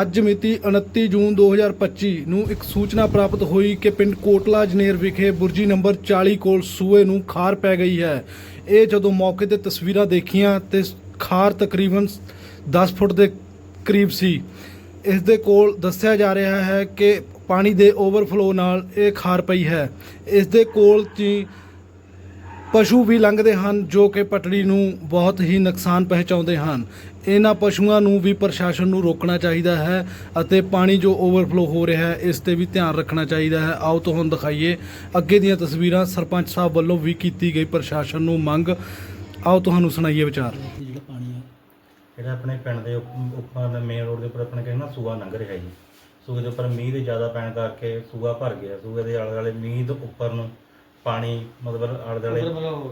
ਅੱਜ ਮਿਤੀ 29 ਜੂਨ 2025 ਨੂੰ ਇੱਕ ਸੂਚਨਾ ਪ੍ਰਾਪਤ ਹੋਈ ਕਿ ਪਿੰਡ ਕੋਟਲਾ ਜਨੇਰ ਵਿਖੇ ਬੁਰਜੀ ਨੰਬਰ 40 ਕੋਲ ਸੂਏ ਨੂੰ ਖਾਰ ਪੈ ਗਈ ਹੈ। ਇਹ ਜਦੋਂ ਮੌਕੇ ਤੇ ਤਸਵੀਰਾਂ ਦੇਖੀਆਂ ਤੇ ਖਾਰ ਤਕਰੀਬਨ 10 ਫੁੱਟ ਦੇ ਕਰੀਬ ਸੀ। ਇਸ ਦੇ ਕੋਲ ਦੱਸਿਆ ਜਾ ਰਿਹਾ ਹੈ ਕਿ ਪਾਣੀ ਦੇ ਓਵਰਫਲੋ ਨਾਲ ਇਹ ਖਾਰ ਪਈ ਹੈ। ਇਸ ਦੇ ਕੋਲ ਦੀ ਪਸ਼ੂ ਵੀ ਲੰਘਦੇ ਹਨ ਜੋ ਕਿ ਪਟੜੀ ਨੂੰ ਬਹੁਤ ਹੀ ਨੁਕਸਾਨ ਪਹੁੰਚਾਉਂਦੇ ਹਨ। ਇਹਨਾਂ ਪਸ਼ੂਆਂ ਨੂੰ ਵੀ ਪ੍ਰਸ਼ਾਸਨ ਨੂੰ ਰੋਕਣਾ ਚਾਹੀਦਾ ਹੈ ਅਤੇ ਪਾਣੀ ਜੋ ਓਵਰਫਲੋ ਹੋ ਰਿਹਾ ਹੈ, ਇਸ ਤੇ ਵੀ ਧਿਆਨ ਰੱਖਣਾ ਚਾਹੀਦਾ ਹੈ। ਆਓ ਤੁਹਾਨੂੰ ਦਿਖਾਈਏ। ਅੱਗੇ ਦੀਆਂ ਤਸਵੀਰਾਂ ਸਰਪੰਚ ਸਾਹਿਬ ਵੱਲੋਂ ਵੀ ਕੀਤੀ ਗਈ। ਪ੍ਰਸ਼ਾਸਨ ਨੂੰ ਮੰਗ। ਆਓ ਤੁਹਾਨੂੰ ਸੁਣਾਈਏ ਵਿਚਾਰ। ਜਿਹੜਾ ਪਾਣੀ ਆ, ਜਿਹੜਾ ਆਪਣੇ ਪਿੰਡ ਦੇ ਉੱਪਰ ਮੇਨ ਰੋਡ ਦੇ ਉੱਪਰ ਆਪਣੇ ਕਹਿੰਦੇ ਨਾ ਸੂਆ ਲੰਘ ਰਿਹਾ ਜੀ। ਸੂਏ ਦੇ ਉੱਪਰ ਮੀਂਹ ਦੇ ਜ਼ਿਆਦਾ ਪੈਣ ਕਰਕੇ ਸੂਆ ਭਰ ਗਿਆ। ਸੂਏ ਦੇ ਆਲੇ ਦੁਆਲੇ ਮੀਂਹ ਦੇ ਉੱਪਰ ਨੂੰ ਪਾਣੀ ਮਤਲਬ ਆਲੇ ਦੁਆਲੇ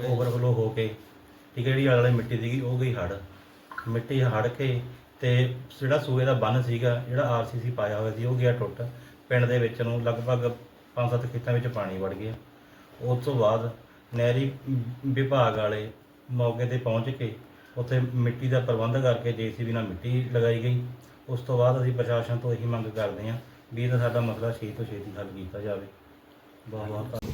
ਓਵਰਫਲੋ ਹੋ ਕੇ ਠੀਕ ਹੈ ਜਿਹੜੀ ਆਲੇ ਦੁਆਲੇ ਮਿੱਟੀ ਸੀਗੀ ਉਹ ਗਈ ਹੜ ਮਿੱਟੀ ਹੜ ਕੇ ਤੇ ਜਿਹੜਾ ਸੂਏ ਦਾ ਬੰਨ ਸੀਗਾ ਜਿਹੜਾ ਆਰਸੀਸੀ ਪਾਇਆ ਹੋਇਆ ਸੀ ਉਹ ਗਿਆ ਟੁੱਟ। ਪਿੰਡ ਦੇ ਵਿੱਚ ਨੂੰ ਲਗਭਗ 5-7 ਖੇਤਾਂ ਵਿੱਚ ਪਾਣੀ ਵੜ ਗਿਆ। ਉਸ ਤੋਂ ਬਾਅਦ ਨਹਿਰੀ ਵਿਭਾਗ ਵਾਲੇ ਮੌਕੇ ਤੇ ਪਹੁੰਚ ਕੇ ਉੱਥੇ ਮਿੱਟੀ ਦਾ ਪ੍ਰਬੰਧ ਕਰਕੇ ਜੀਸੀਬੀ ਨਾਲ ਮਿੱਟੀ ਲਗਾਈ ਗਈ। ਉਸ ਤੋਂ ਬਾਅਦ ਅਸੀਂ ਪ੍ਰਸ਼ਾਸਨ ਤੋਂ ਇਹੀ ਮੰਗ ਕਰਦੇ ਹਾਂ ਵੀ ਇਹਦਾ ਸਾਡਾ ਮਸਲਾ ਛੇਤੀ ਤੋਂ ਛੇਤੀ ਹੱਲ ਕੀਤਾ ਜਾਵੇ। ਬਹੁਤ ਬਹੁਤ ਧੰਨਵਾਦ।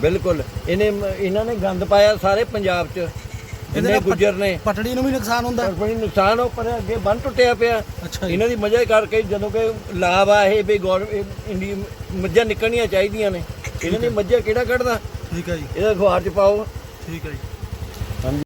ਬਿਲਕੁਲ। ਇਹਨੇ ਇਹਨਾਂ ਨੇ ਗੰਦ ਪਾਇਆ ਸਾਰੇ ਪੰਜਾਬ 'ਚ। ਪਟ- ਗੁੱਜਰ ਨੇ। ਪਟੜੀ ਨੂੰ ਵੀ ਨੁਕਸਾਨ ਹੁੰਦਾ? ਪਰ ਬੜੀ ਨੁਕਸਾਨ ਹੋ ਪਰ ਅੱਗੇ ਬੰਨ ਟੁੱਟਿਆ ਪਿਆ। ਇਹਨਾਂ ਦੀ ਮਜ਼ਾ ਕਰਕੇ ਜਦੋਂ ਕਿ ਲਾਭ ਆ ਇਹ ਵੀ ਗੌਰ ਇੰਡੀ ਮੱਝਾਂ ਨਿਕਲਣੀਆਂ ਚਾਹੀਦੀਆਂ ਨੇ। ਇਹਨਾਂ ਦੀ ਮੱਝਾਂ ਕਿਹੜਾ ਕੱਢਦਾ? ਠੀਕ ਹੈ ਜੀ। ਇਹਦਾ ਅਖਬਾਰ 'ਚ ਪਾਓ। ਠੀਕ ਹੈ ਜੀ।